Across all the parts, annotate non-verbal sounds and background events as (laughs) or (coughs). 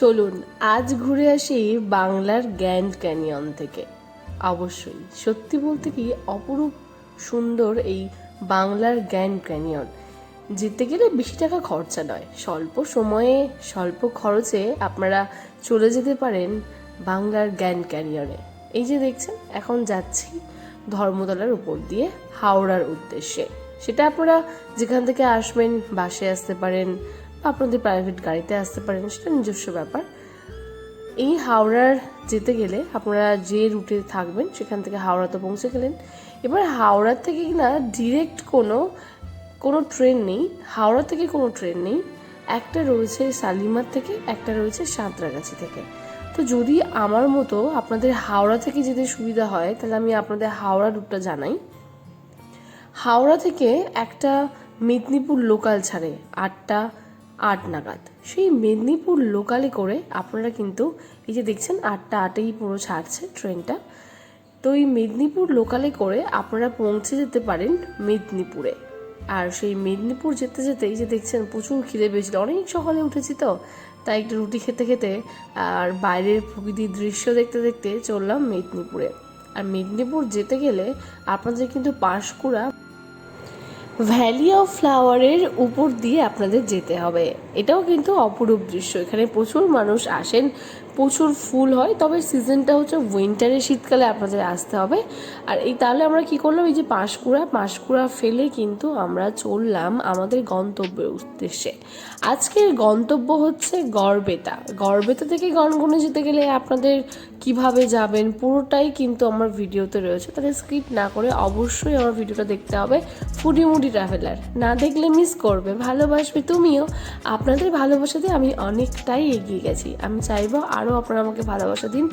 চলুন আজ ঘুরে আসি বাংলার গ্র্যান্ড ক্যানিয়ন থেকে। অবশ্যই, সত্যি বলতে কি অপরূপ সুন্দর এই বাংলার গ্র্যান্ড ক্যানিয়ন। যেতে গেলে বেশি টাকা খরচা নয়, স্বল্প সময়ে, স্বল্প খরচে আপনারা চলে যেতে পারেন বাংলার গ্র্যান্ড ক্যানিয়নে। এই যে দেখছেন, এখন যাচ্ছি ধর্মতলার উপর দিয়ে হাওড়ার উদ্দেশ্যে। সেটা আপনারা যেখান থেকে আসবেন, বাসে আসতে পারেন আপনাদের প্রাইভেট গাড়িতে আসতে পারেন, সেটা নিজস্ব ব্যাপার। এই হাওড়ার যেতে গেলে আপনারা যে রুটে থাকবেন, সেখান থেকে হাওড়াতে পৌঁছে গেলেন। এবার হাওড়া থেকে না ডিরেক্ট কোনো কোনো ট্রেন নেই, হাওড়া থেকে কোনো ট্রেন নেই। একটা রয়েছে শালিমার থেকে, একটা রয়েছে সাঁতরাগাছি থেকে। তো যদি আমার মতো আপনাদের হাওড়া থেকে যেতে সুবিধা হয়, তাহলে আমি আপনাদের হাওড়া রুটটা জানাই। হাওড়া থেকে একটা মেদিনীপুর লোকাল ছাড়ে, আটটা আট নাগাদ। সেই মেদিনীপুর লোকালে করে আপনারা কিন্তু এই যে দেখছেন আটটা আটেই পুরো ছাড়ছে ট্রেনটা তো এই মেদিনীপুর লোকালে করে আপনারা পৌঁছে যেতে পারেন মেদিনীপুরে। আর সেই মেদিনীপুর যেতে যেতে এই যে দেখছেন প্রচুর খিদে পেয়েছিল। অনেক সকালে উঠেছি তো, তাই একটু রুটি খেতে খেতে আর বাইরের প্রকৃতির দৃশ্য দেখতে দেখতে চললাম মেদিনীপুরে। আর মেদিনীপুর যেতে গেলে আপনাদের কিন্তু পাঁশকুড়া ভ্যালি অফ ফ্লাওয়ারের উপর দিয়ে আপনাদের যেতে হবে। এটাও কিন্তু অপরূপ দৃশ্য। এখানে প্রচুর মানুষ আসেন। প্রচুর ফুল হয়, তবে সিজনটা হচ্ছে উইন্টারে শীতকালে আপনাদের আসতে হবে। আর এই তাহলে আমরা কি করলাম? এই যে পাঁশকুড়া পাঁশকুড়া ফেলে কিন্তু আমরা চললাম আমাদের গন্তব্যের উদ্দেশ্যে। আজকের গন্তব্য হচ্ছে গড়বেতা। গড়বেতা থেকে গনগনে যেতে গেলে আপনাদের কীভাবে যাবেন পুরোটাই কিন্তু আমার ভিডিওতে রয়েছে। তাহলে স্কিপ না করে অবশ্যই আমার ভিডিওটা দেখতে হবে ফুডি মুডি ট্রাভেলার না দেখলে মিস করবে, ভালোবাসবে তুমিও। আপনাদের ভালোবাসাতে আমি অনেকটাই এগিয়ে গেছি। আমি চাইব আরও আপনারা আমাকে ভালোবাসা দিন,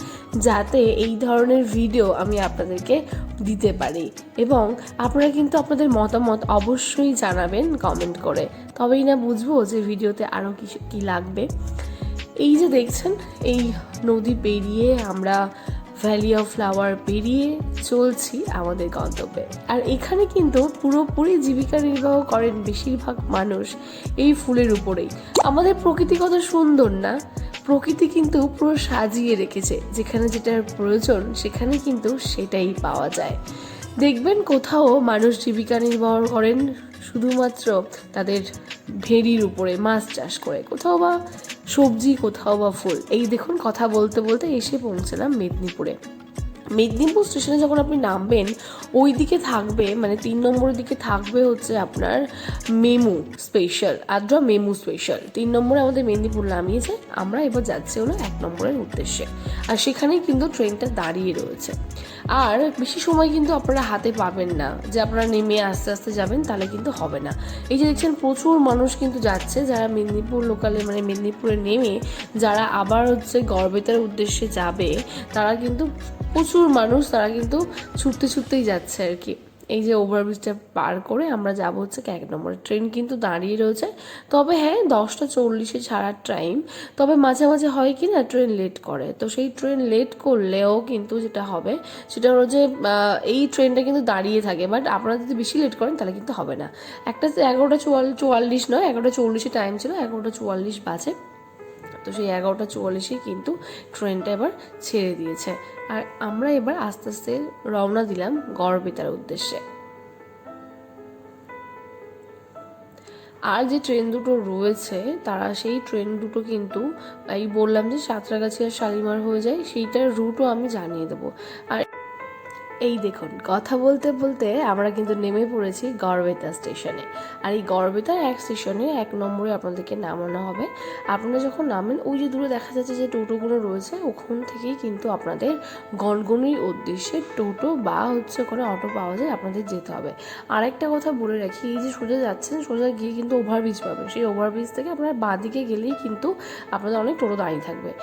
যাতে এই ধরনের ভিডিও আমি আপনাদেরকে দিতে পারি। এবং আপনারা কিন্তু আপনাদের মতামত অবশ্যই জানাবেন কমেন্ট করে। তবেই না বুঝব যে ভিডিওতে আরও কিছু কী লাগবে। এই যে দেখছেন, এই নদী পেরিয়ে আমরা ভ্যালি অফ ফ্লাওয়ার পেরিয়ে চলছি আমাদের গন্তব্যে। আর এখানে কিন্তু পুরোপুরি জীবিকা নির্বাহ করেন বেশিরভাগ মানুষ এই ফুলের উপরেই। আমাদের প্রকৃতি কত সুন্দর না? প্রকৃতি কিন্তু পুরো সাজিয়ে রেখেছে। যেখানে যেটার প্রয়োজন, সেখানে কিন্তু সেটাই পাওয়া যায়। দেখবেন কোথাও মানুষ জীবিকা নির্বাহ করেন শুধুমাত্র তাদের ভেড়ির উপরে, মাছ চাষ করে। কোথাও বা সবজি, কোথাও বা ফুল। এই দেখুন, কথা বলতে বলতে এসে পৌঁছলাম মেদিনীপুরে। মেদিনীপুর স্টেশনে যখন আপনি নামবেন ওই দিকে থাকবে মানে তিন নম্বরের দিকে থাকবে হচ্ছে আপনার MEMU special Adra MEMU special তিন নম্বরে আমাদের মেদিনীপুর নামিয়েছে, আমরা এবার যাচ্ছি হলো এক নম্বরের উদ্দেশ্যে। আর সেখানেই কিন্তু ট্রেনটা দাঁড়িয়ে রয়েছে। আর বেশি সময় কিন্তু আপনারা হাতে পাবেন না, যে আপনারা নেমে আস্তে আস্তে যাবেন, তাহলে কিন্তু হবে না। এই যে দেখছেন, প্রচুর মানুষ কিন্তু যাচ্ছে, যারা মেদিনীপুর লোকালে মানে মেদিনীপুরে নেমে, যারা আবার হচ্ছে গড়বেতার উদ্দেশ্যে যাবে, তারা কিন্তু প্রচুর মানুষ তারা কিন্তু ছুটতে ছুটতেই যাচ্ছে আর কি। এই যে ওভারব্রিজটা পার করে আমরা যাব হচ্ছে এক নম্বরে ট্রেন কিন্তু দাঁড়িয়ে রয়েছে। তবে হ্যাঁ দশটা চল্লিশে ছাড়ার টাইম তবে মাঝে মাঝে হয় কি না ট্রেন লেট করে। তো সেই ট্রেন লেট করলেও কিন্তু যেটা হবে, সেটা হলো যে এই ট্রেনটা কিন্তু দাঁড়িয়ে থাকে। বাট আপনারা যদি বেশি লেট করেন, তাহলে কিন্তু হবে না। একটা এগারোটা চুয়াল, চুয়াল্লিশ নয়, এগারোটা চল্লিশে টাইম ছিল, এগারোটা চুয়াল্লিশ বাজে। তো সেই এগারোটা চুয়াল্লিশে কিন্তু ট্রেনটা এবার ছেড়ে দিয়েছে। আর আমরা এবার আস্তে আস্তে রওনা দিলাম গড়বেতার উদ্দেশ্যে। আর যে ট্রেন দুটো রয়েছে, তারা সেই ট্রেন দুটো কিন্তু এই বললাম যে সাঁতরাগাছি আর শালিমার হয়ে যায়, সেইটার রুটও আমি জানিয়ে দেবো। আর এই দেখুন, কথা বলতে বলতে আমরা কিন্তু নেমে পড়েছি গড়বেতা স্টেশনে। আর এই গড়বেতার এক স্টেশনে এক নম্বরে আপনাদেরকে নামানো হবে। আপনারা যখন নামেন, ওই যে দূরে দেখা যাচ্ছে যে টোটোগুলো রয়েছে, ওখান থেকেই কিন্তু আপনাদের গনগনির উদ্দেশ্যে টোটো বা হচ্ছে ওখানে অটো পাওয়া যায় আপনাদের যেতে হবে। আরেকটা কথা বলে রাখি, এই যে সোজা যাচ্ছেন, সোজা গিয়ে কিন্তু ওভারব্রিজ পাবেন। সেই ওভারব্রিজ থেকে আপনারা বাঁদিকে গেলেই কিন্তু আপনাদের অনেক টোটো দাঁড়িয়ে থাকবে।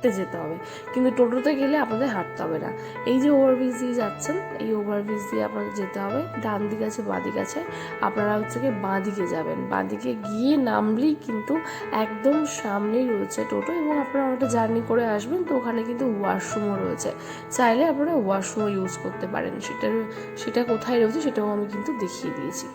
হাঁটতে যেতে হবে। কিন্তু টোটোতে গেলে আপনাদের হাঁটতে হবে না। এই যে ওভারব্রিজ দিয়ে যাচ্ছেন, এই ওভারব্রিজ দিয়ে আপনাদের যেতে হবে। ডান দিক আছে বাঁ দিক আছে। আপনারা হচ্ছে গিয়ে বাঁ দিকে যাবেন। বাঁ দিকে গিয়ে নামলেই কিন্তু একদম সামনেই রয়েছে টোটো এবং আপনারা অনেকটা জার্নি করে আসবেন। তো ওখানে কিন্তু ওয়াশরুমও রয়েছে। চাইলে আপনারা ওয়াশরুমও ইউজ করতে পারেন। সেটা সেটা কোথায় রয়েছে সেটাও আমি কিন্তু দেখিয়ে দিয়েছি।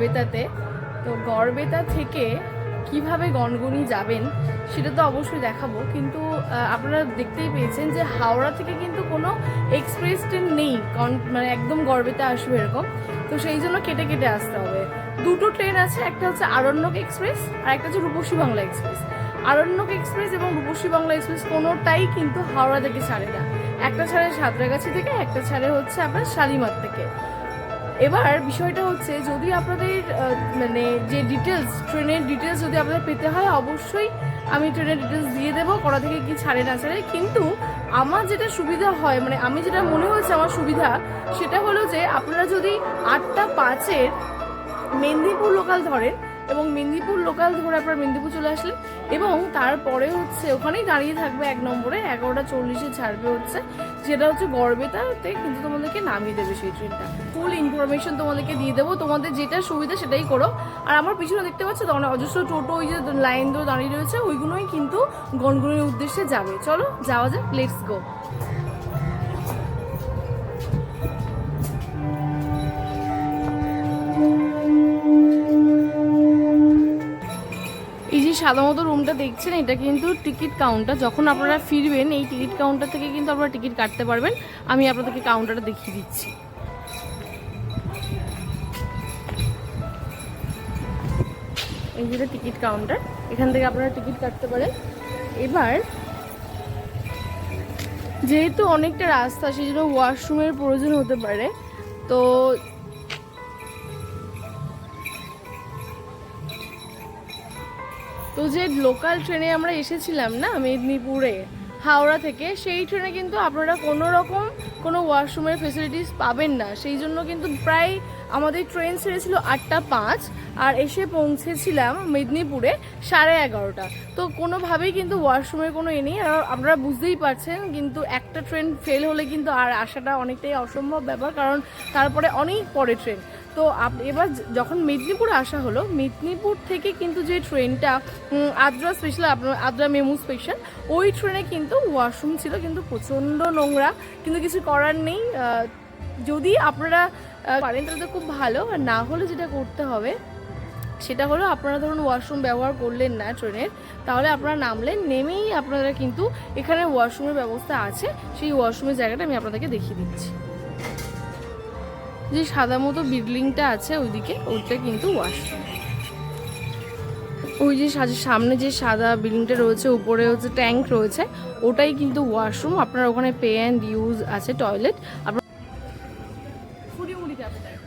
গড়বেতাতে তো গড়বেতা থেকে কীভাবে গনগনি যাবেন সেটা তো অবশ্যই দেখাবো। কিন্তু আপনারা দেখতেই পেয়েছেন যে হাওড়া থেকে কিন্তু কোনো এক্সপ্রেস ট্রেন নেই। মানে একদম গড়বেতা আসবে এরকম। তো সেই জন্য কেটে কেটে আসতে হবে। দুটো ট্রেন আছে, একটা হচ্ছে আরণ্যক এক্সপ্রেস আর একটা হচ্ছে রূপসী বাংলা এক্সপ্রেস। আরণ্যক এক্সপ্রেস এবং রূপসী বাংলা এক্সপ্রেস কোনোটাই কিন্তু হাওড়া থেকে ছাড়ে না। একটা ছাড়ে সাঁতরাগাছি থেকে, একটা ছাড়ে হচ্ছে আপনার শালিমার থেকে। এবার বিষয়টা হচ্ছে, যদি আপনাদের মানে যে ডিটেলস ট্রেনের ডিটেলস যদি আপনাদের পেতে হয়, অবশ্যই আমি ট্রেনের ডিটেলস দিয়ে দেবো কটা থেকে কি ছাড়ে না ছাড়ে। কিন্তু আমার যেটা সুবিধা হয় মানে আমি যেটা মনে হয়েছে আমার সুবিধা, সেটা হলো যে আপনারা যদি আটটা পাঁচের মেদিনীপুর লোকাল ধরেন এবং মেদিনীপুর লোকাল ধরে আপনার মেদিনীপুর চলে আসলেন। এবং তারপরে হচ্ছে ওখানেই দাঁড়িয়ে থাকবে এক নম্বরে, এগারোটা চল্লিশে ছাড়বে হচ্ছে, যেটা হচ্ছে গড়বেতাতে কিন্তু তোমাদেরকে নামিয়ে দেবে সেই ট্রেনটা ফুল ইনফরমেশন তোমাদেরকে দিয়ে দেবো, তোমাদের যেটা সুবিধা সেটাই করো। আর আমার পিছনে দেখতে পাচ্ছ তো অজস্র টোটো, ওই যে লাইন ধরে দাঁড়িয়ে রয়েছে, ওইগুলোই কিন্তু গনগনের উদ্দেশ্যে যাবে। চলো, যাওয়া যাক লেটস গো যে মতো রুমটা দেখছেন, এটা কিন্তু টিকিট কাউন্টার যখন আপনারা ফিরবেন, এই টিকিট কাউন্টার থেকে কিন্তু আপনারা টিকিট কাটতে পারবেন। আমি আপনাদেরকে কাউন্টারটা দেখিয়ে দিচ্ছি। এই যেটা টিকিট কাউন্টার এখান থেকে আপনারা টিকিট কাটতে পারেন। এবার, যেহেতু অনেকটা রাস্তা সেই জন্য ওয়াশরুমের প্রয়োজন হতে পারে। তো তো যে লোকাল ট্রেনে আমরা এসেছিলাম না মেদিনীপুরে, হাওড়া থেকে, সেই ট্রেনে কিন্তু আপনারা কোনো রকম কোনো ওয়াশরুমের ফেসিলিটিস পাবেন না। সেই জন্য কিন্তু প্রায় আমাদের ট্রেন ছেড়েছিল আটটা পাঁচ আর এসে পৌঁছেছিলাম মেদিনীপুরে সাড়ে এগারোটা। তো কোনোভাবেই কিন্তু ওয়াশরুমের কোনো এ নেই। আর আপনারা বুঝতেই পারছেন, কিন্তু একটা ট্রেন ফেল হলে কিন্তু আর আসাটা অনেকটাই অসম্ভব ব্যাপার, কারণ তারপরে অনেক পরে ট্রেন তো এবার যখন মেদিনীপুরে আসা হলো, মেদিনীপুর থেকে কিন্তু যে ট্রেনটা আদ্রা স্পেশাল আপনার আদ্রা মেমু স্পেশাল ওই ট্রেনে কিন্তু ওয়াশরুম ছিল, কিন্তু প্রচণ্ড নোংরা, কিন্তু কিছু করার নেই। যদি আপনারা পারেন তাহলে তো খুব ভালো, আর না হলে যেটা করতে হবে, সেটা হলো আপনারা ধরুন ওয়াশরুম ব্যবহার করলেন না ট্রেনের, তাহলে আপনারা নামলেন নেমেই আপনারা কিন্তু এখানে ওয়াশরুমের ব্যবস্থা আছে, সেই ওয়াশরুমের জায়গাটা আমি আপনাদেরকে দেখিয়ে দিচ্ছি। যে সাদা মতো বিল্ডিংটা আছে ওইদিকে, ওইটা কিন্তু ওয়াশরুম ওই যে সামনে যে সাদা বিল্ডিংটা রয়েছে, উপরে হচ্ছে ট্যাঙ্ক রয়েছে, ওটাই কিন্তু ওয়াশরুম আপনার ওখানে পে অ্যান্ড ইউজ আছে টয়লেট আপনার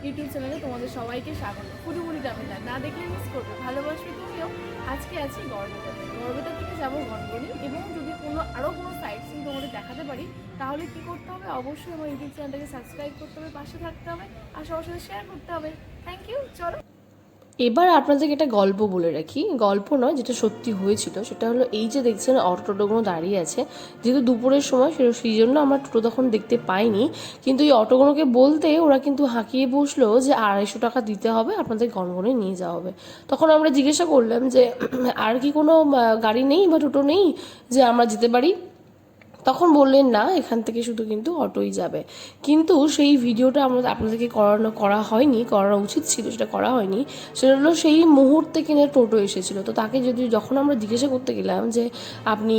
ইউটিউব চ্যানেলে তোমাদের সবাইকে স্বাগত। ফুডিমুড়ি ক্যাপিটাল না দেখলে মিস করবে। ভালোবাসবে তুমিও। আজকে আছি গর্বতা থেকে যাব গনগনি এবং যদি কোনো আরও কোনো সাইট সিন তোমাদের দেখাতে পারি, তাহলে কি করতে হবে? অবশ্যই আমার ইউটিউব চ্যানেলটাকে সাবস্ক্রাইব করতে হবে, পাশে থাকতে হবে, আর সবার সাথে শেয়ার করতে হবে। থ্যাংক ইউ চলো। এবার আপনাদেরকে একটা গল্প বলে রাখি। গল্প নয়, যেটা সত্যি হয়েছিল, সেটা হলো এই যে দেখছেন অটো দাঁড়িয়ে আছে। যেহেতু দুপুরের সময়, সে- সেই জন্য আমরা টোটো তখন দেখতে পাইনি। কিন্তু এই অটোগুলোকে বলতে ওরা কিন্তু হাঁকিয়ে বসল যে আড়াইশো টাকা দিতে হবে, আপনাদের গনগনে নিয়ে যাওয়া হবে। তখন আমরা জিজ্ঞাসা করলাম যে, আর কি কোনো গাড়ি নেই বা টোটো নেই যে আমরা যেতে পারি? তখন বললেন, না, এখান থেকে শুধু কিন্তু অটোই যাবে। কিন্তু সেই ভিডিওটা আমরা আপনাদেরকে করানো, করা হয়নি করা উচিত ছিল, সেটা করা হয়নি। সেটা হলো সেই মুহূর্তে কিনে টোটো এসেছিল। তো তাকে যদি যখন আমরা জিজ্ঞাসা করতে গেলাম যে, আপনি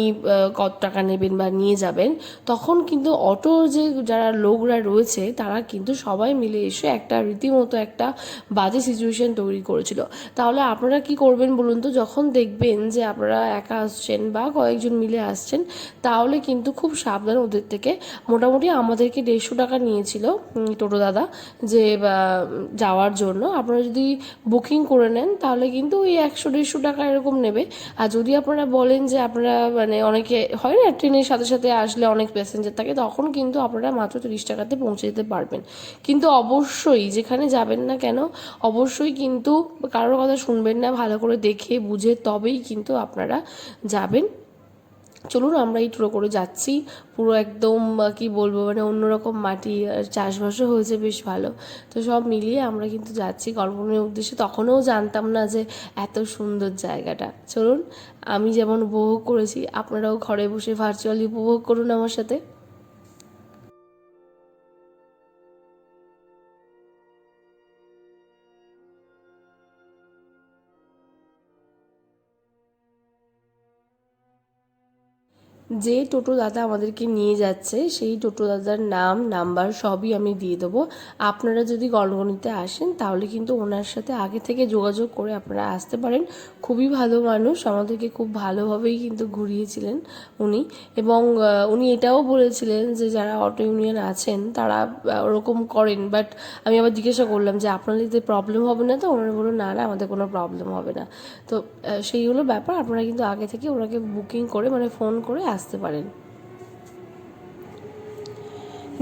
কত টাকা নেবেন বা নিয়ে যাবেন? তখন কিন্তু অটোর যে, যারা লোকরা রয়েছে, তারা কিন্তু সবাই মিলে এসে একটা রীতিমতো একটা বাজে সিচুয়েশন তৈরি করেছিল। তাহলে আপনারা কি করবেন বলুন তো? যখন দেখবেন যে, আপনারা একা আসছেন বা কয়েকজন মিলে আসছেন, তাহলে কিন্তু খুব সাবধান ওদের থেকে। মোটামুটি আমাদেরকে দেড়শো টাকা নিয়েছিল টোটো দাদা, যে যাওয়ার জন্য। আপনারা যদি বুকিং করে নেন, তাহলে কিন্তু ওই একশো, দেড়শো টাকা এরকম নেবে। আর যদি আপনারা বলেন যে, আপনারা মানে অনেকে, হয় না, ট্রেনের সাথে সাথে আসলে অনেক প্যাসেঞ্জার থাকে, তখন কিন্তু আপনারা মাত্র তিরিশ টাকাতে পৌঁছে যেতে পারবেন। কিন্তু অবশ্যই, যেখানে যাবেন না কেন, অবশ্যই কিন্তু কারোর কথা শুনবেন না, ভালো করে দেখে, বুঝে তবেই কিন্তু আপনারা যাবেন। চলুন আমরা এই টুরো করে যাচ্ছি। পুরো একদম কি বলব মানে অন্যরকম মাটি, আর চাষবাসও হয়েছে বেশ ভালো। তো সব মিলিয়ে আমরা কিন্তু যাচ্ছি কল্পনের উদ্দেশ্যে। তখনও জানতাম না যে এত সুন্দর জায়গাটা। চলুন, আমি যেমন উপভোগ করেছি, আপনারাও ঘরে বসে ভার্চুয়ালি উপভোগ করুন আমার সাথে। যে টোটো দাদা আমাদেরকে নিয়ে যাচ্ছে, সেই টোটো দাদার নাম, নাম্বার সবই আমি দিয়ে দেবো। আপনারা যদি গণগণিতে আসেন, তাহলে কিন্তু ওনার সাথে আগে থেকে যোগাযোগ করে আপনারা আসতে পারেন। খুবই ভালো মানুষ, আমাদেরকে খুব ভালোভাবেই কিন্তু ঘুরিয়েছিলেন উনি। এবং উনি এটাও বলেছিলেন যে যারা অটো ইউনিয়ন আছেন, তারা ওরকম করেন। বাট আমি আবার জিজ্ঞাসা করলাম যে, আপনাদের প্রবলেম হবে না তো? ওনারা বলল, না না, আমাদের কোনো প্রবলেম হবে না। তো সেই হলো ব্যাপার। আপনারা কিন্তু আগে থেকে ওনাকে বুকিং করে মানে ফোন করে আসতে পারেন।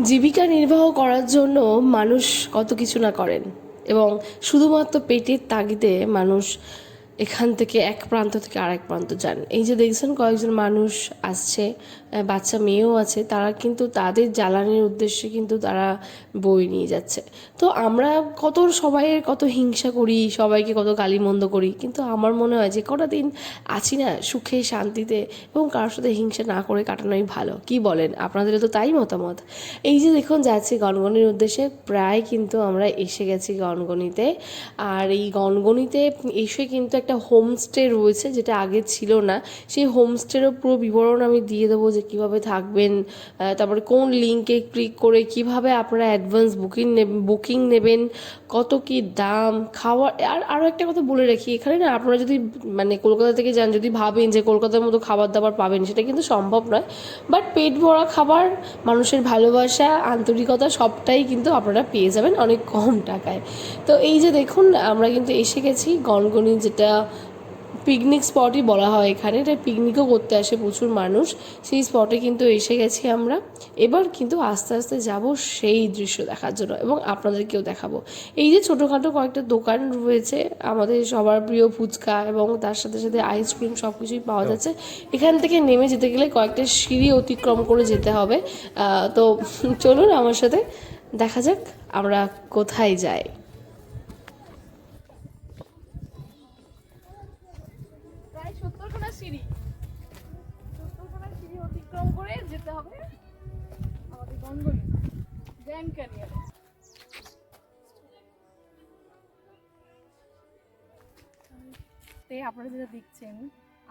জীবিকা নির্বাহ করার জন্য মানুষ কত কিছু না করেন এবং শুধুমাত্র পেটের তাগিদে মানুষ এখান থেকে এক প্রান্ত থেকে আরেক প্রান্ত যান। এই যে দেখছেন কয়েকজন মানুষ আসছে বাচ্চা মেয়েও আছে, তারা কিন্তু তাদের জ্বালানির উদ্দেশ্যে কিন্তু তারা বই নিয়ে যাচ্ছে। তো আমরা কত সবাইয়ের কত হিংসা করি, সবাইকে কত গালিমন্দ করি, কিন্তু আমার মনে হয় যে কটা দিন আছি না সুখে, শান্তিতে এবং কারোর সাথে হিংসা না করে কাটানোই ভালো। কি বলেন? আপনাদেরও তো তাই মতামত। এই যে দেখুন, যাচ্ছি গনগনির উদ্দেশ্যে, প্রায় কিন্তু আমরা এসে গেছি গনগনিতে আর এই গনগনিতে এসে কিন্তু একটা হোমস্টে রয়েছে যেটা আগে ছিল না। সেই হোমস্টেরও পুরো বিবরণ আমি দিয়ে দেবো যে কীভাবে থাকবেন তারপরে কোন লিঙ্কে ক্লিক করে কীভাবে আপনারা অ্যাডভান্স বুকিং বুকিং নেবেন, কত কি দাম খাওয়ার আর আরও একটা কথা বলে রাখি, এখানে না আপনারা যদি মানে কলকাতা থেকে যান, যদি ভাবেন যে কলকাতার মতো খাবার দাবার পাবেন, সেটা কিন্তু সম্ভব নয়। বাট পেট ভরা খাবার, মানুষের ভালোবাসা, আন্তরিকতা সবটাই কিন্তু আপনারা পেয়ে যাবেন অনেক কম টাকায়। তো এই যে দেখুন, আমরা কিন্তু এসে গেছি গনগনি যেটা পিকনিক স্পটই বলা হয় এখানে। এটা পিকনিকও করতে আসে প্রচুর মানুষ। সেই স্পটে কিন্তু এসে গেছি আমরা। এবার কিন্তু আস্তে আস্তে যাব সেই দৃশ্য দেখার জন্য এবং আপনাদেরকেও দেখাবো। এই যে ছোটোখাটো কয়েকটা দোকান রয়েছে আমাদের সবার প্রিয় ফুচকা এবং তার সাথে সাথে আইসক্রিম সব কিছুই পাওয়া যাচ্ছে। এখান থেকে নেমে যেতে গেলে কয়েকটা সিঁড়ি অতিক্রম করে যেতে হবে। তো চলুন আমার সাথে। দেখা যাক আমরা কোথায় যাই। ক্যানিয়নে তে আপনারা যেটা দেখছেন,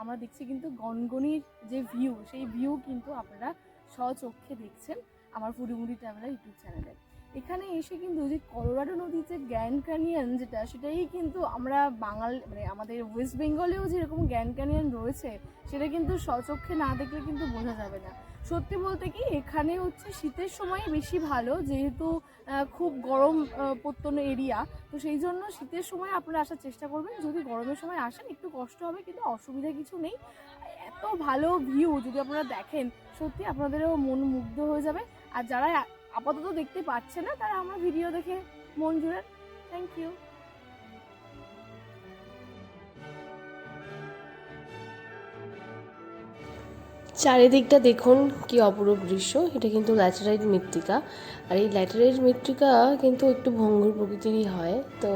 আমরা দেখছি কিন্তু গনগনির যে ভিউ সেই ভিউ কিন্তু আপনারা স্বচক্ষে দেখছেন আমার ফুডিমুডি ট্রাভেলার ইউটিউব চ্যানেলে এখানে এসে কিন্তু যে কলোরাডো নদীর যে গ্র্যান্ড ক্যানিয়ন যেটা, সেটাই কিন্তু আমরা বাঙাল মানে আমাদের ওয়েস্ট বেঙ্গলেও যেরকম গ্র্যান্ড ক্যানিয়ন রয়েছে, সেটা কিন্তু স্বচক্ষে না দেখলে কিন্তু বোঝা যাবে না। সত্যি বলতে কি, এখানে হচ্ছে শীতের সময় বেশি ভালো, যেহেতু খুব গরম প্রত্যন্ত এরিয়া। তো সেই জন্য শীতের সময় আপনারা আসার চেষ্টা করবেন। যদি গরমের সময় আসেন, একটু কষ্ট হবে, কিন্তু অসুবিধা কিছু নেই। এত ভালো ভিউ যদি আপনারা দেখেন, সত্যি আপনাদেরও মন মুগ্ধ হয়ে যাবে। আর যারা আপাতত দেখতে পাচ্ছে না, তারা আমার ভিডিও দেখে মন জুড়ে। থ্যাংক ইউ চারিদিকটা দেখুন কি অপরূপ দৃশ্য। এটা কিন্তু ল্যাটেরাইট মৃত্তিকা। আর এই ল্যাটেরাইট মৃত্তিকা কিন্তু একটু ভঙ্গুর প্রকৃতিরই হয়। তো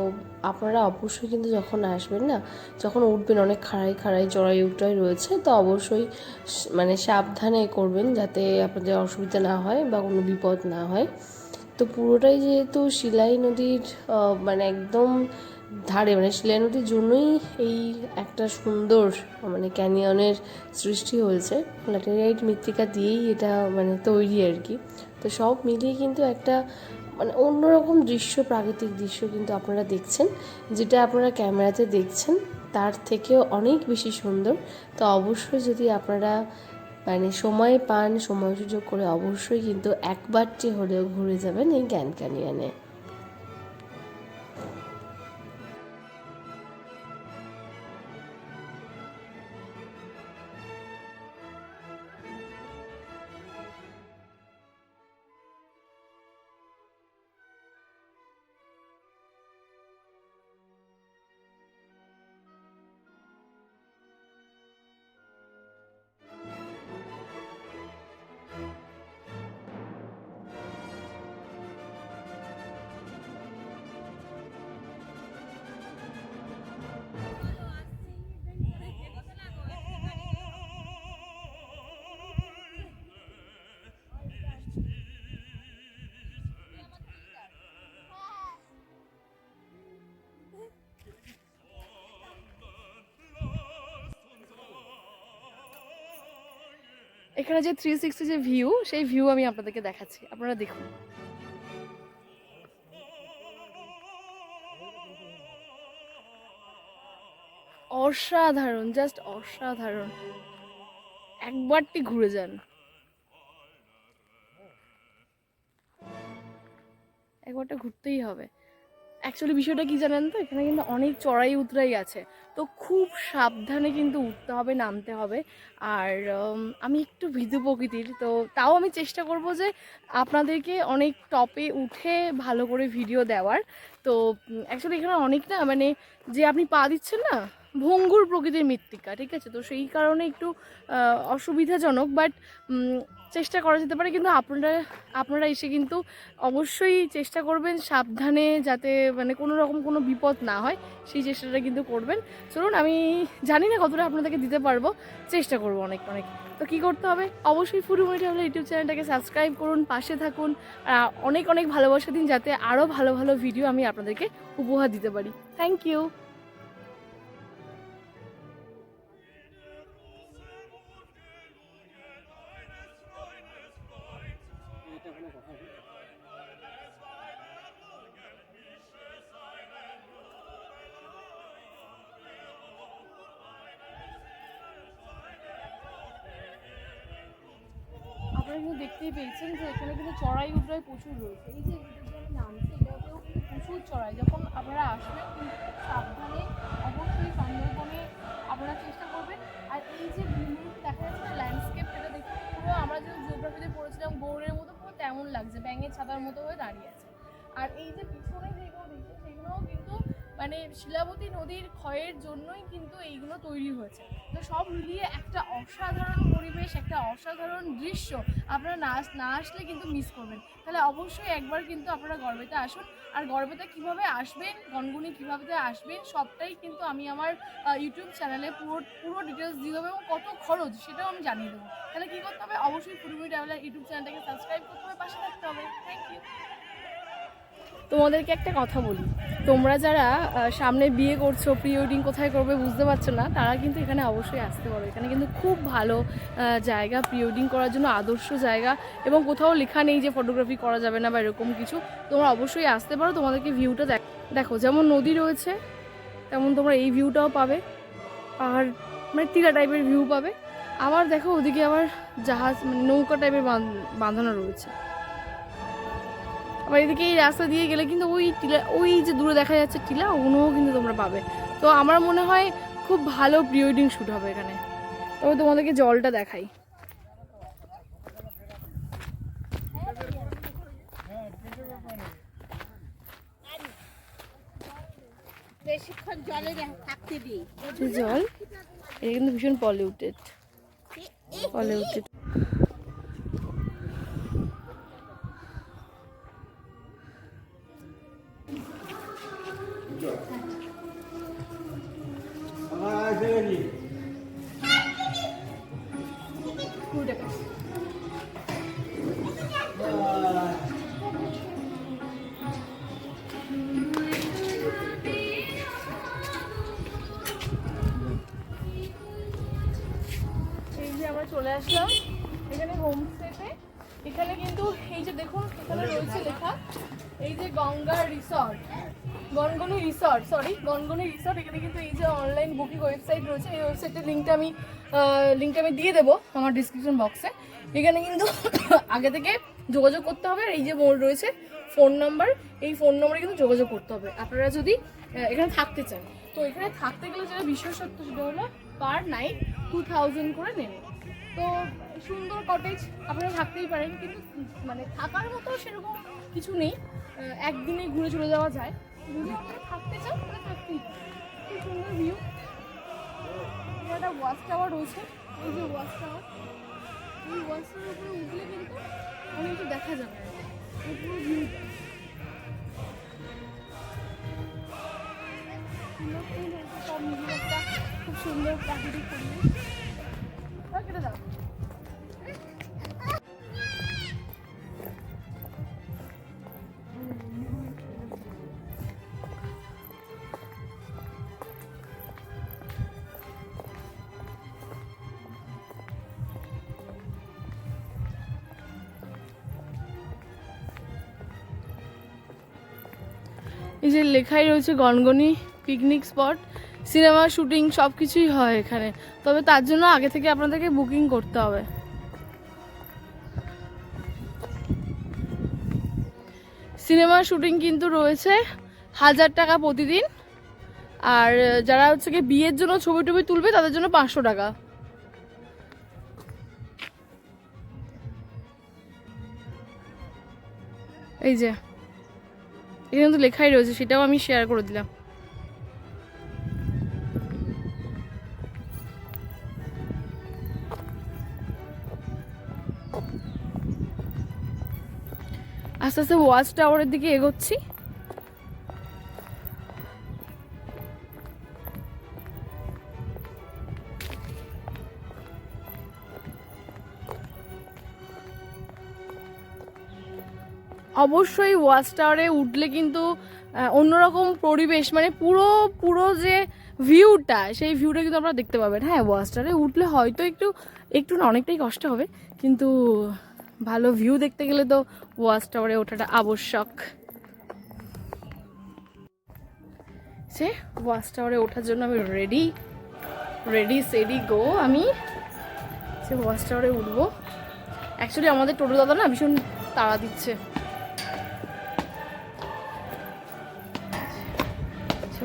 আপনারা অবশ্যই কিন্তু যখন আসবেন না, যখন উঠবেন, অনেক খাড়াই খাড়াই, চড়াই উঠটাই রয়েছে, তো অবশ্যই মানে সাবধানে করবেন যাতে আপনাদের অসুবিধা না হয় বা কোনো বিপদ না হয়। তো পুরোটাই যেহেতু শিলাই নদীর মানে একদম ধারে মানে শিলাই নদীর জন্যই এই একটা সুন্দর মানে ক্যানিয়নের সৃষ্টি হয়েছে। ল্যাটেরাইট মৃত্তিকা দিয়েই এটা মানে তৈরি আর কি। তো সব মিলিয়ে কিন্তু একটা মানে অন্যরকম দৃশ্য, প্রাকৃতিক দৃশ্য কিন্তু আপনারা দেখছেন, যেটা আপনারা ক্যামেরাতে দেখছেন। তার থেকেও অনেক বেশি সুন্দর। তো অবশ্যই যদি আপনারা মানে সময় পান, সময় সুযোগ করে অবশ্যই কিন্তু একবারটি হলেও ঘুরে যাবেন এই গ্যান ক্যানিয়নে। এখানে যে থ্রি সিক্সটি যে ভিউ সেই ভিউ আমি আপনাদেরকে দেখাচ্ছি। আপনারা দেখুন। অসাধারণ জাস্ট অসাধারণ। একবারটি ঘুরে যান। একবারটা ঘুরতেই হবে। অ্যাকচুয়ালি বিষয়টা কি জানেন তো? এখানে কিন্তু অনেক চড়াই উতরাই আছে। তো খুব সাবধানে কিন্তু উঠতে হবে, নামতে হবে। আর আমি একটু ভীতু প্রকৃতির, তো তাও আমি চেষ্টা করব যে আপনাদেরকে অনেক টপে উঠে ভালো করে ভিডিও দেওয়ার। তো অ্যাকচুয়ালি এখানে অনেক না মানে যে আপনি পা দিচ্ছেন না ভঙ্গুর প্রকৃতির মৃত্তিকা, ঠিক আছে? তো সেই কারণে একটু অসুবিধাজনক বাট চেষ্টা করা যেতে পারে। কিন্তু আপনারা আপনারা এসে কিন্তু অবশ্যই চেষ্টা করবেন সাবধানে যাতে মানে কোনো রকম কোনো বিপদ না হয়। সেই চেষ্টাটা কিন্তু করবেন। চলুন, আমি জানি না কতটা আপনাদেরকে দিতে পারব। চেষ্টা করব অনেক অনেক। তো কী করতে হবে? অবশ্যই ফুরুমিটা হলে ইউটিউব চ্যানেলটাকে সাবস্ক্রাইব করুন, পাশে থাকুন। আর অনেক অনেক ভালোবাসা দিন, যাতে আরও ভালো ভালো ভিডিও আমি আপনাদেরকে উপহার দিতে পারি। Thank you. আপনারা দেখতেই পেয়েছেন যে এখানে কিন্তু চড়াই উতরাই প্রচুর রয়েছে। এই যে নামছি এটাতেও কিন্তু প্রচুর চড়াই। যখন আপনারা আসবেন, কিন্তু সাবধানে, অবশ্যই সুন্দরবনে আপনারা চেষ্টা করবেন। আর এই যে দেখা যাচ্ছে ল্যান্ডস্কেপ সেটা দেখুন পুরো আমরা যে জিওগ্রাফিতে পড়েছিলাম গৌড়ের মতো পুরো তেমন লাগছে, ব্যাঙের ছাতার মতো হয়ে দাঁড়িয়ে আছে। আর এই যে পিছনে যেগুলো কিন্তু মানে শিলাবতী নদীর ক্ষয়ের জন্যই কিন্তু এইগুলো তৈরি হয়েছে। তো সব মিলিয়ে একটা অসাধারণ পরিবেশ, একটা অসাধারণ দৃশ্য আপনারা না না আসলে কিন্তু মিস করবেন। তাহলে অবশ্যই একবার কিন্তু আপনারা গর্বেতে আসুন। আর গর্বেতে কীভাবে আসবেন গনগুনি কীভাবে আসবেন সবটাই কিন্তু আমি আমার ইউটিউব চ্যানেলে পুরো পুরো ডিটেলস দিয়ে দেবো এবং কত খরচ সেটাও আমি জানিয়ে দেবো। তাহলে কী করতে হবে? অবশ্যই পুরুমি ট্রাভেলার ইউটিউব চ্যানেলটাকে সাবস্ক্রাইব করতে হবে, পাশে থাকতে হবে। থ্যাংক ইউ তোমাদেরকে একটা কথা বলি। তোমরা যারা সামনে বিয়ে করছ প্রি ওয়েডিং কোথায় করবে বুঝতে পারছ না, তারা কিন্তু এখানে অবশ্যই আসতে পারো। এখানে কিন্তু খুব ভালো জায়গা প্রি ওয়েডিং করার জন্য আদর্শ জায়গা এবং কোথাও লেখা নেই যে ফটোগ্রাফি করা যাবে না বা এরকম কিছু। তোমরা অবশ্যই আসতে পারো, তোমাদেরকে ভিউটা দেখ, দেখো, যেমন নদী রয়েছে, তেমন তোমরা এই ভিউটাও পাবে। পাহাড় মানে টিলা টাইপের ভিউ পাবে। আবার দেখো, ওদিকে আবার জাহাজ মানে নৌকা টাইপের বাঁধানো রয়েছে। আবার এদিকে এই রাস্তা দিয়ে গেলে কিন্তু ওই টিলা ওই যে দূরে দেখা যাচ্ছে টিলা ওগুলোও কিন্তু তোমরা পাবে। তো আমার মনে হয় খুব ভালো প্রি ওয়েডিং শ্যুট হবে এখানে। তবে তোমাদেরকে জলটা দেখাই। জল এটা কিন্তু ভীষণ polluted polluted Ganga resort Gangani resort sorry Gangani resort এখানে কিন্তু এই যে অনলাইন বুকিং ওয়েবসাইট রয়েছে, এই ওয়েবসাইটের লিঙ্কটা আমি লিঙ্কটা আমি দিয়ে দেবো আমার ডিসক্রিপশন বক্সে এখানে কিন্তু (coughs) আগে থেকে যোগাযোগ করতে হবে, আর এই যে মোড় রয়েছে ফোন নাম্বার এই ফোন নম্বরে কিন্তু যোগাযোগ করতে হবে। আপনারা যদি এখানে থাকতে চান। তো এখানে থাকতে গেলে যেটা বিশেষত্ব সেটা হলো পার নাইট টু থাউজেন্ড করে নেবে। তো সুন্দর কটেজ আপনারা থাকতেই পারেন, কিন্তু মানে থাকার মতো সেরকম কিছু নেই। একদিনে ঘুরে চলে যাওয়া যায়। যদি আপনারা থাকতে চান তাহলে থাকতেই খুব সুন্দর ভিউ একটা ওয়াচ টাওয়ার রয়েছে। এই যে ওয়াচ টাওয়ার এই ওয়াচ টাওয়ার উপরে উঠলে কিন্তু অনেক কিছু দেখা যাবে। পুরো একটা খুব সুন্দর প্রাকৃতিক পরিবেশ। কেটে দাও এই যে লেখাই রয়েছে Gangani picnic spot cinema shooting সব কিছুই হয় এখানে। তবে তার জন্য আগে থেকে আপনাদেরকে বুকিং করতে হবে। সিনেমা শুটিং কিন্তু রয়েছে হাজার টাকা প্রতিদিন। আর যারা হচ্ছে কি বিয়ের জন্য ছবি টবি তুলবে, তাদের জন্য পাঁচশো টাকা। এই যে। এখানে তো লেখাই রয়েছে, সেটাও আমি শেয়ার করে দিলাম। আস্তে আস্তে ওয়াচ টাওয়ারের দিকে এগোচ্ছি। অবশ্যই ওয়াচ টাওয়ারে উঠলে কিন্তু অন্যরকম পরিবেশ মানে পুরো পুরো যে ভিউটা, সেই ভিউটা কিন্তু আপনারা দেখতে পাবেন। হ্যাঁ ওয়াচ টাওয়ারে উঠলে হয়তো একটু একটু না, অনেকটাই কষ্ট হবে, কিন্তু ভালো ভিউ দেখতে গেলে তো ওয়াচ টাওয়ারে ওঠাটা আবশ্যক। সে ওয়াচ টাওয়ারে ওঠার জন্য আমি রেডি রেডি সেডি গো আমি। সে ওয়াচ টাওয়ারে উঠবো। অ্যাকচুয়ালি আমাদের টোটো দাদা না ভীষণ তাড়া দিচ্ছে।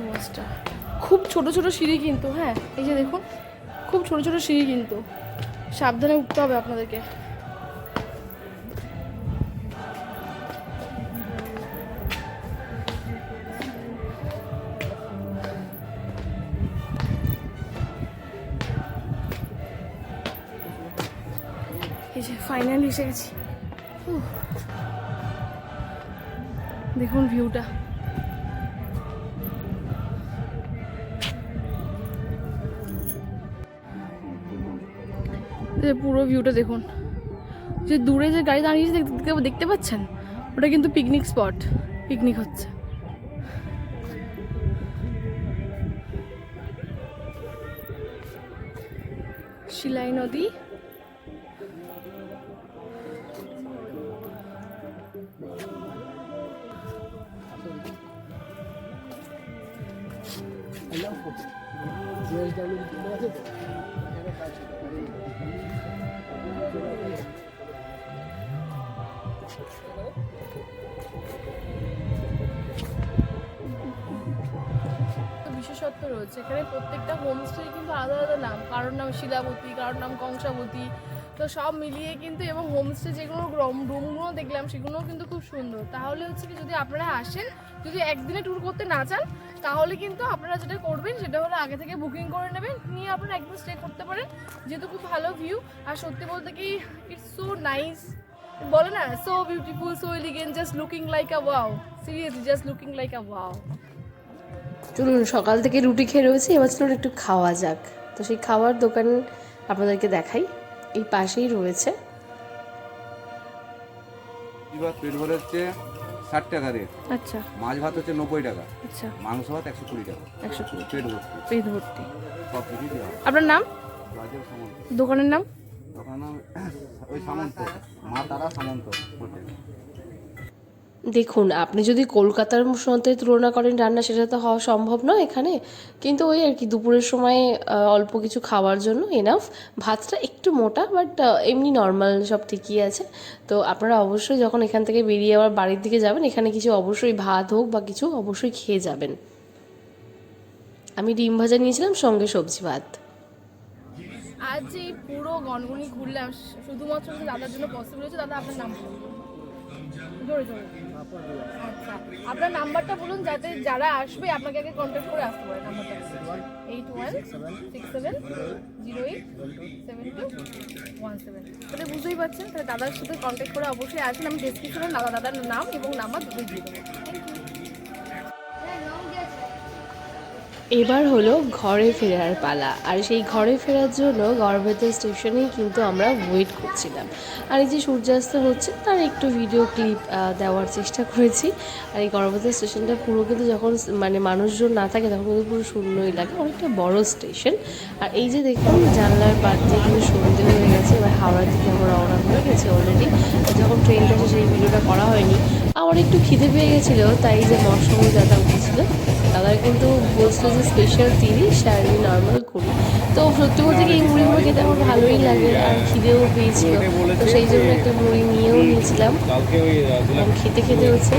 ওয়াচটা খুব ছোট ছোট সিঁড়ি কিন্তু হ্যাঁ এই যে দেখুন, খুব ছোট ছোট সিঁড়ি কিন্তু। সাবধানে উঠতে হবে আপনাদেরকে। এই যে ফাইনালি এসে গেছি। দেখুন ভিউটা যে পুরো ভিউটা দেখুন। যে দূরে যে গাড়ি দাঁড়িয়েছে দেখতে- দেখতে পাচ্ছেন? ওটা কিন্তু পিকনিক স্পট পিকনিক হচ্ছে। শিলাই নদী। কারোর নাম শিলাবতী, কারোর নাম কংসাবতী। তো সব মিলিয়ে কিন্তু এবং হোমস্টে যেগুলো রুমগুলো দেখলাম, সেগুলোও কিন্তু খুব সুন্দর। তাহলে হচ্ছে কি, যদি আপনারা আসেন, যদি একদিনে ট্যুর করতে না চান, তাহলে কিন্তু আপনারা যেটা করবেন, সেটা হলো আগে থেকে বুকিং করে নেবেন, নিয়ে আপনারা একদিন স্টে করতে পারেন। যেহেতু খুব ভালো ভিউ আর সত্যি বলতে কি ইটস সো নাইস বলে না so beautiful so elegant just looking like a wow seriously just looking like a wow চলুন, সকাল থেকে রুটি খেয়ে রয়েছি, এবার চলুন একটু খাওয়া যাক। তো সেই খাওয়ার দোকান আপনাদেরকে দেখাই। এই পাশেই রয়েছে। এবার পেট ভরে হচ্ছে ষাট টাকা রেট আচ্ছা। মাছ ভাত হচ্ছে নব্বই টাকা। আচ্ছা। মাংস ভাত একশো কুড়ি টাকা। একশো কুড়ি। পেট ভর্তি। পেট ভর্তি। সব কিছুই দেওয়া আপনার নাম? রাজের সামন্ত। দোকানের নাম ওই সামন্ত। মা তারা সামন্ত হোটেল। দেখুন, আপনি যদি কলকাতার সাথে তুলনা করেন রান্না, সেটা তো হওয়া সম্ভব নয় এখানে। কিন্তু ওই আর কি, দুপুরের সময় অল্প কিছু খাওয়ার জন্য এনাফ ভাতটা একটু মোটা বাট এমনি নর্মাল সব ঠিকই আছে। তো আপনারা অবশ্যই যখন এখান থেকে বেরিয়ে আবার বাড়ির দিকে যাবেন, এখানে কিছু অবশ্যই ভাত হোক বা কিছু অবশ্যই খেয়ে যাবেন। আমি ডিম ভাজা নিয়েছিলাম, সঙ্গে সবজি ভাত। আজ যে পুরো গনগনি ঘুরলাম, শুধুমাত্র দাদার জন্য পসিবল হয়েছে, দাদা আপনার নাম জোরে জোরে। আচ্ছা আপনার নাম্বারটা বলুন যাতে যারা আসবে, আপনাকে আগে কন্ট্যাক্ট করে আসতে পারে নাম্বারটা। Eight one six seven zero eight seven two one seven তাহলে বুঝতেই পারছেন, তাহলে দাদার সাথে কন্ট্যাক্ট করে অবশ্যই আসেন আমি ডিসক্রিপশনে দাদা, দাদার নাম এবং নাম্বার দুটোই দিয়ে দেবো। এবার হলো ঘরে ফেরার পালা। আর সেই ঘরে ফেরার জন্য গড়বেতা স্টেশনেই কিন্তু আমরা ওয়েট করছিলাম। আর এই যে সূর্যাস্ত হচ্ছে, তার একটু ভিডিও ক্লিপ দেওয়ার চেষ্টা করেছি। আর এই গড়বেতা স্টেশনটা পুরো কিন্তু যখন মানে মানুষজন না থাকে, তখন কিন্তু পুরো শূন্যই লাগে। অনেকটা বড় স্টেশন। আর এই যে দেখুন, জানলার পাট দিয়ে কিন্তু সন্ধে হয়ে গেছে। এবার হাওড়ার দিকে আমরা রওনা হয়ে গেছে অলরেডি যখন ট্রেনটা সেই ভিডিওটা করা হয়নি আমার একটু খিদে পেয়ে গেছিল, তাই যে মশরুম দাদা উঠেছিল। দাদার কিন্তু বলছিল যে স্পেশাল তিরিশ আর আমি নর্মাল করি। তো সত্যি বলতে কি এই মুড়িগুলো খেতে আমার ভালোই লাগে আর খিদেও পেয়েছিল। তো সেই জন্য একটা মুড়ি নিয়েও নিয়েছিলাম। এবং খেতে খেতে হচ্ছে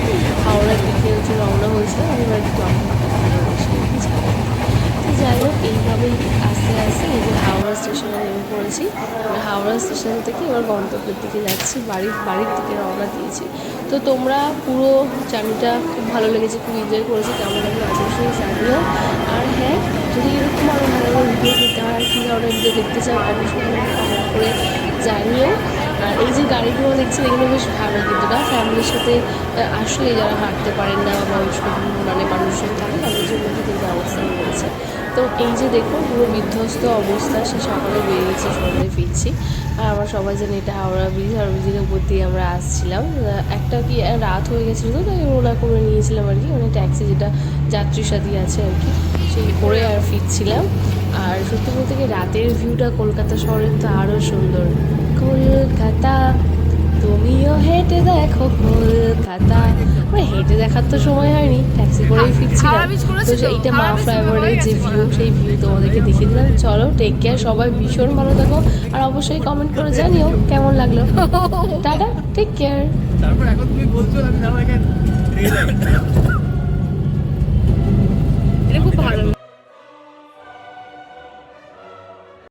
হাওড়ার দিকে হচ্ছে রওনা হয়েছিল। আমি এবার যাই হোক এইভাবেই আস্তে আস্তে এই যে হাওড়া স্টেশনে নেমে পড়েছি। হাওড়া স্টেশন থেকে এবার গন্তব্যের দিকে যাচ্ছি বাড়ির বাড়ির দিকে রওনা দিয়েছি। তো তোমরা পুরো জার্নিটা খুব ভালো লেগেছে, খুব এনজয় করেছি, কেমন লাগল অবশ্যই জানিও। আর হ্যাঁ যদি এরকম আরও ভালো ভালো ভিডিও দিতে হয় কী ধরনের ভিডিও দেখতে চাও অবশ্যই কমেন্ট করে জানিও। আর এই যে গাড়িগুলো দেখছি এগুলো বেশ ভালো কিন্তু না? ফ্যামিলির সাথে আসলে যারা হাঁটতে পারেন না বা মানে মানুষজন থাকে, তাদের জন্য কিন্তু ব্যবস্থা তো এই যে দেখুন, পুরো বিধ্বস্ত অবস্থা, সে সকালে বেরিয়েছে সন্ধ্যে ফিরছি। আর আমরা সবাই জানি এটা হাওড়া ব্রিজ হাওড়া ব্রিজের উপর দিয়ে আমরা আসছিলাম। একটা কি রাত হয়ে গেছিল তো, তাই ওলা করে নিয়েছিলাম আর কি মানে ট্যাক্সি যেটা যাত্রী সাথী আছে আর কি, সেই করে আর ফিরছিলাম। আর সত্যি বলতে কি, রাতের ভিউটা কলকাতা শহরের তো আরও সুন্দর। কলকাতা তুমিও হেঁটে দেখো কলকাতা মানে হেঁটে দেখার তো সময় হয়নি ট্যাক্সি করেই ফিরছিলাম। তো সেইটা মা ফ্লাইওভারের যে ভিউ সেই ভিউ তোমাদেরকে দেখিয়ে দিলাম। চলো টেক কেয়ার সবাই ভীষণ ভালো থাকো। আর অবশ্যই কমেন্ট করে জানিও কেমন লাগল। (laughs) টাটা টেক কেয়ার তারপর এখন তুমি বলছো আমি খুব ভালো।